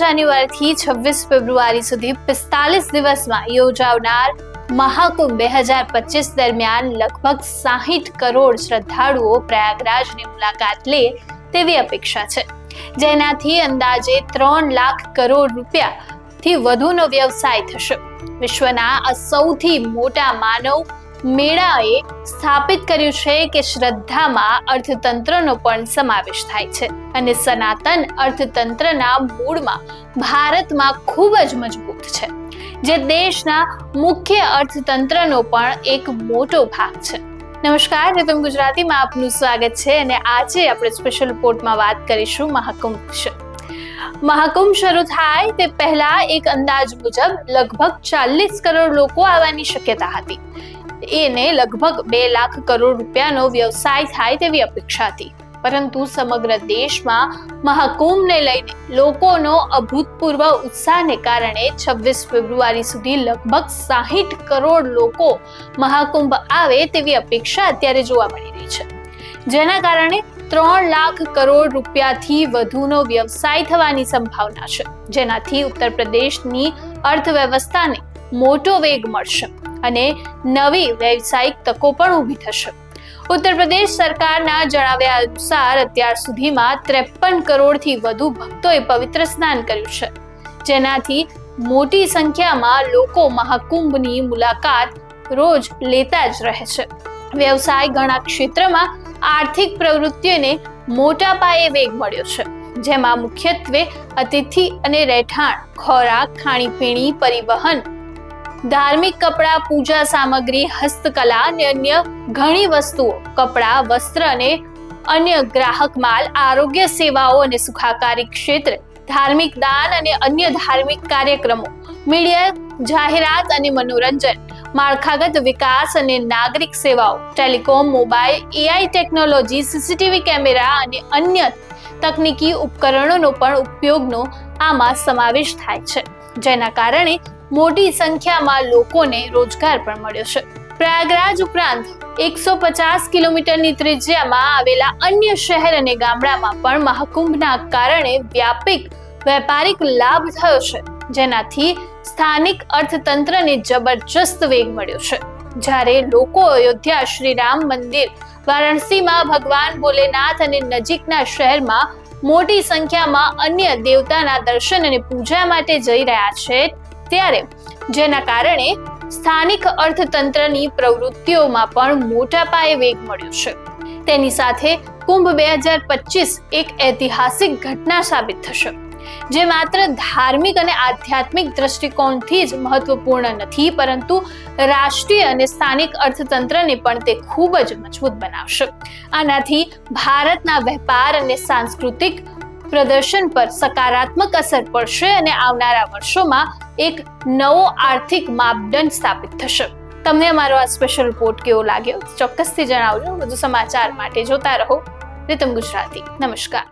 જાન્યુઆરીથી છવ્વીસ ફેબ્રુઆરી સુધી પિસ્તાલીસ દિવસમાં યોજાનાર મહાકુંભ બે હજાર પચીસ દરમિયાન લગભગ સાહીઠ કરોડ શ્રદ્ધાળુઓ પ્રયાગરાજની મુલાકાત લે તેવી અપેક્ષા છે. જેનાથી અંદાજે ત્રણ લાખ કરોડ રૂપિયાથી વધુનો વ્યવસાય થશે. વિશ્વના આ સૌથી મોટા માનવ મેળાએ સ્થાપિત કર્યું છે કે શ્રદ્ધામાં અર્થતંત્રનો પણ સમાવેશ થાય છે અને સનાતન અર્થતંત્રના મૂળમાં ભારતમાં ખૂબ જ મજબૂત છે, જે દેશના મુખ્ય અર્થતંત્રનો પણ એક મોટો ભાગ છે. નમસ્કાર રીતમ ગુજરાતીમાં, આપનું સ્વાગત છે અને આજે આપણે સ્પેશિયલ રિપોર્ટમાં વાત કરીશું મહાકુંભ વિશે. મહાકુંભ શરૂ થાય તે પહેલા એક અંદાજ મુજબ લગભગ ચાલીસ કરોડ લોકો આવવાની શક્યતા હતી. એને લગભગ બે લાખ કરોડ રૂપિયાનો વ્યવસાય થાય તેવી અપેક્ષા હતી. પરંતુ સમગ્ર દેશમાં મહાકુંભને લઈને લોકોનો અભૂતપૂર્વ ઉત્સાહને કારણે છવ્વીસ ફેબ્રુઆરી સુધી લગભગ સાહીઠ કરોડ લોકો મહાકુંભ આવે તેવી અપેક્ષા અત્યારે જોવા મળી રહી છે. જેના કારણે ત્રણ લાખ કરોડ રૂપિયાથી વધુનો વ્યવસાય થવાની સંભાવના છે. જેનાથી ઉત્તર પ્રદેશની અર્થવ્યવસ્થાને મોટો વેગ મળશે. અને નવી વ્યવસાયિક તકો પણ ઊભી થશે. ઉત્તર પ્રદેશ સરકારના જણાવ્યા અનુસાર અત્યાર સુધીમાં ત્રેપન કરોડથી વધુ ભક્તોએ પવિત્ર સ્નાન કર્યું છે. જેનાથી મોટી સંખ્યામાં લોકો મહાકુંભની મુલાકાત રોજ લેતા જ રહે છે. વ્યવસાય ઘણા ક્ષેત્રમાં આર્થિક પ્રવૃત્તિઓને મોટા પાયે વેગ મળ્યો છે. જેમાં મુખ્યત્વે અતિથિ અને રહેઠાણ, ખોરાક, ખાણીપીણી, પરિવહન ધાર્મિક કપડાં, પૂજા સામગ્રી, હસ્તકલા અને અન્ય ઘણી વસ્તુઓ, કપડાં, વસ્ત્ર અને અન્ય ગ્રાહક માલ, આરોગ્ય સેવાઓ અને સુખાકારી ક્ષેત્ર ધાર્મિક દાન અને અન્ય ધાર્મિક કાર્યક્રમો, મીડિયા, જાહેરાત અને મનોરંજન, માળખાગત વિકાસ અને નાગરિક સેવાઓ, telecom, mobile AI technology CCTV camera અને અન્ય તકનીકી ઉપકરણોનો પણ ઉપયોગનો આમાં સમાવેશ થાય છે. જેના કારણે મોટી સંખ્યામાં લોકોને રોજગાર પણ મળ્યો છે. પ્રયાગરાજ ઉપરાંત એકસો પચાસ કિલોમીટરની ત્રિજ્યામાં આવેલા અન્ય શહેર અને ગામડામાં પણ મહાકુંભના કારણે વ્યાપક વેપારિક લાભ થયો છે. જેનાથી સ્થાનિક અર્થતંત્રને જબરજસ્ત વેગ મળ્યો છે. જ્યારે લોકો અયોધ્યા શ્રી રામ મંદિર, વારાણસીમાં ભગવાન ભોલેનાથ અને નજીકના શહેરમાં મોટી સંખ્યામાં અન્ય દેવતાના દર્શન અને પૂજા માટે જઈ રહ્યા છે ત્યારે જેના કારણે સ્થાનિક અર્થતંત્રની પ્રવૃત્તિઓમાં પણ મોટા પાયે વેગ મળ્યો છે. તેની સાથે કુંભ બે હજાર પચીસ એક ઐતિહાસિક ઘટના સાબિત થશે, જે માત્ર ધાર્મિક અને આધ્યાત્મિક દ્રષ્ટિકોણથી જ મહત્વપૂર્ણ નથી, પરંતુ રાષ્ટ્રીય અને સ્થાનિક અર્થતંત્રને પણ તે ખૂબ જ મજબૂત બનાવશે. આનાથી ભારતના વેપાર અને સાંસ્કૃતિક પ્રદર્શન પર સકારાત્મક અસર પડશે અને આવનારા વર્ષોમાં એક નવો આર્થિક માપદંડ સ્થાપિત થશે. તમને અમારો આ સ્પેશિયલ રિપોર્ટ કેવો લાગ્યો? ચોક્કસથી જણાવજો. વધુ સમાચાર માટે જોતા રહો. રીતમ ગુજરાતી. નમસ્કાર.